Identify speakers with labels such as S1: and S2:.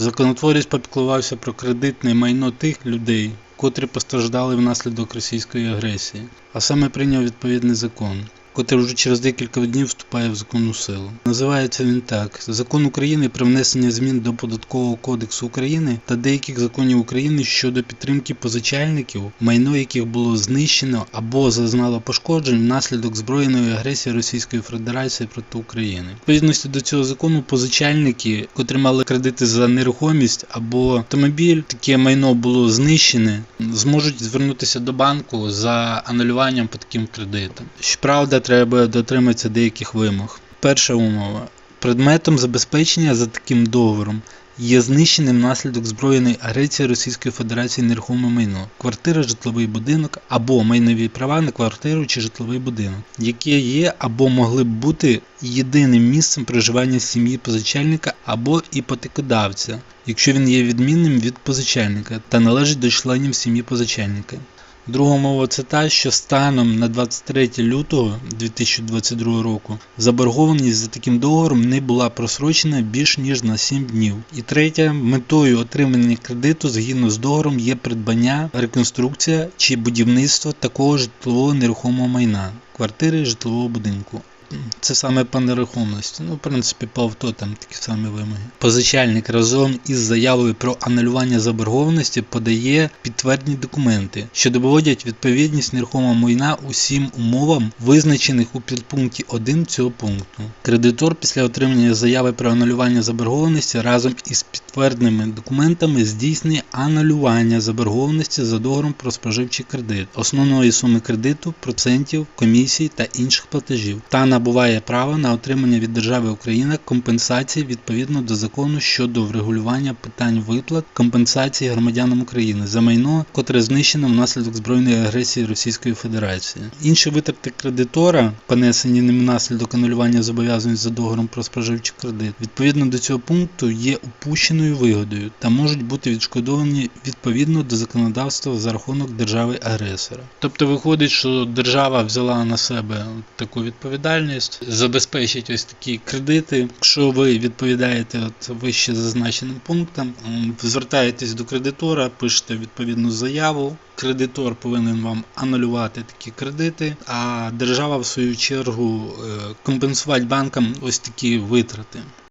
S1: Законотворець попіклувався про кредитне майно тих людей, котрі постраждали внаслідок російської агресії, а саме прийняв відповідний закон, котрий вже через декілька днів вступає в законну силу. Називається він так: Закон України про внесення змін до Податкового кодексу України та деяких законів України щодо підтримки позичальників, майно яких було знищено або зазнало пошкоджень внаслідок збройної агресії Російської Федерації проти України. Відповідності до цього закону позичальники, котрі мали кредити за нерухомість або автомобіль, таке майно було знищене, зможуть звернутися до банку за анулюванням по таким кредитам. Щоправда, треба дотриматися деяких вимог. Перша умова. Предметом забезпечення за таким договором є знищене внаслідок збройної агресії Російської Федерації нерухоме майно, квартира, житловий будинок або майнові права на квартиру чи житловий будинок, які є або могли б бути єдиним місцем проживання сім'ї позичальника або іпотекодавця, якщо він є відмінним від позичальника та належить до членів сім'ї позичальника. Друга мова це та, що станом на 23 лютого 2022 року заборгованість за таким договором не була просрочена більш ніж на 7 днів. І третя, метою отримання кредиту згідно з договором є придбання, реконструкція чи будівництво такого житлового нерухомого майна, квартири житлового будинку. Це саме по нерухомості. Ну, в принципі, по авто там такі самі вимоги. Позичальник разом із заявою про анулювання заборгованості подає підтвердні документи, що доводять відповідність нерухомого майна усім умовам, визначених у підпункті 1 цього пункту. Кредитор після отримання заяви про анулювання заборгованості разом із підтвердними документами здійснює анулювання заборгованості за договором про споживчий кредит, основної суми кредиту, процентів, комісій та інших платежів та набуває права на отримання від держави Україна компенсації відповідно до закону щодо врегулювання питань виплат компенсації громадянам України за майно, котре знищено внаслідок збройної агресії Російської Федерації. Інші витрати кредитора, понесені ним внаслідок анулювання зобов'язань за договором про споживчий кредит, відповідно до цього пункту є упущеною вигодою та можуть бути відшкодовані відповідно до законодавства за рахунок держави-агресора. Тобто виходить, що держава взяла на себе таку відповідальність, забезпечить ось такі кредити. Якщо ви відповідаєте от вище зазначеним пунктам, звертаєтесь до кредитора, пишете відповідну заяву. Кредитор повинен вам анулювати такі кредити, а держава в свою чергу е, компенсувати банкам ось такі витрати.